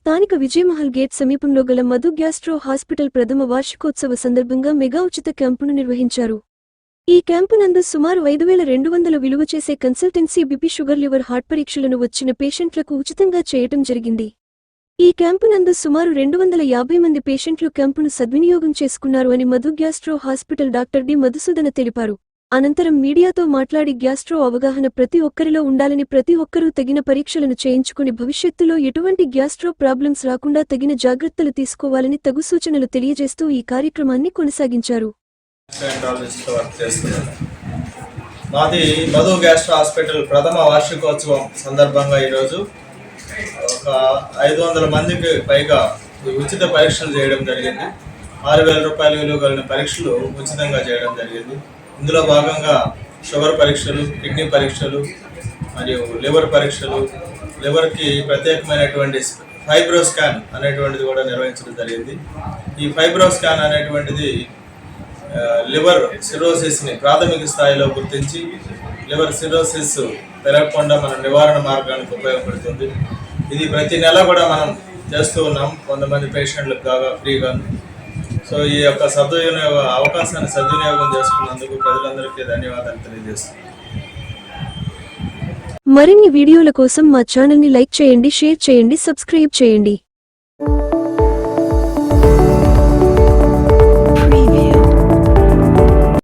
స్థానిక విజయమహల్ గేట్ సమీపంలో గల మధు గ్యాస్ట్రో హాస్పిటల్ ప్రథమ వార్షికోత్సవ సందర్భంగా మెగా ఉచిత క్యాంపును నిర్వహించారు. ఈ క్యాంపు నందు సుమారు ఐదు వేల రెండు వందల విలువ చేసే consultancy BP sugar liver heart పరీక్షలను వచ్చిన పేషెంట్లకు ఉచితంగా చేయటం జరిగింది. ఈ క్యాంపు నందు సుమారు రెండు వందల యాభై మంది పేషెంట్లు క్యాంపును సద్వినియోగం చేసుకున్నారు అని Madhu gastro hospital doctor D Madhusudana తెలిపారు. అనంతరం మీడియాతో మాట్లాడి గ్యాస్ట్రో అవగాహన ప్రతి ఒక్కరిలో ఉండాలని ప్రతి ఒక్కరూ తగిన పరీక్షలను చేయించుకుని భవిష్యత్తులో ఎటువంటి గ్యాస్ట్రో ప్రాబ్లమ్స్ రాకుండా తగిన జాగ్రత్తలు తీసుకోవాలని తగు సూచనలు తెలియజేస్తూ ఈ కార్యక్రమాన్ని కొనసాగించారు. మాది మధు గ్యాస్ట్రో హాస్పిటల్ ప్రథమ వార్షికోత్సవం సందర్భంగా ఈరోజు ఒక ఐదు వందల మందికి పైగా ఉచిత పరీక్షలు చేయడం జరిగింది. ఆరు వేల రూపాయల విలువ కలిగిన పరీక్షలు ఉచితంగా చేయడం జరిగింది. ఇందులో భాగంగా షుగర్ పరీక్షలు కిడ్నీ పరీక్షలు మరియు లివర్ పరీక్షలు లివర్కి ప్రత్యేకమైనటువంటి ఫైబ్రో స్కాన్ అనేటువంటిది కూడా నిర్వహించడం జరిగింది. ఈ ఫైబ్రో స్కాన్ అనేటువంటిది లివర్ సిరోసిస్ని ప్రాథమిక స్థాయిలో గుర్తించి లివర్ సిరోసిస్ పెరగకుండా మన నివారణ మార్గానికి ఉపయోగపడుతుంది. ఇది ప్రతి నెల కూడా మనం చేస్తూ ఉన్నాం. కొంతమంది పేషెంట్లకు కాగా ఫ్రీగా సో ఈ యొక్క సద్వినియోగ అవకాశాన్ని సద్వినియోగం చేసుకున్నందుకు ప్రజలందరికీ ధన్యవాదాలు తెలియజేస్తున్నాను. మరిన్ని వీడియోల కోసం మా ఛానల్ని లైక్ చేయండి షేర్ చేయండి సబ్స్క్రైబ్ చేయండి.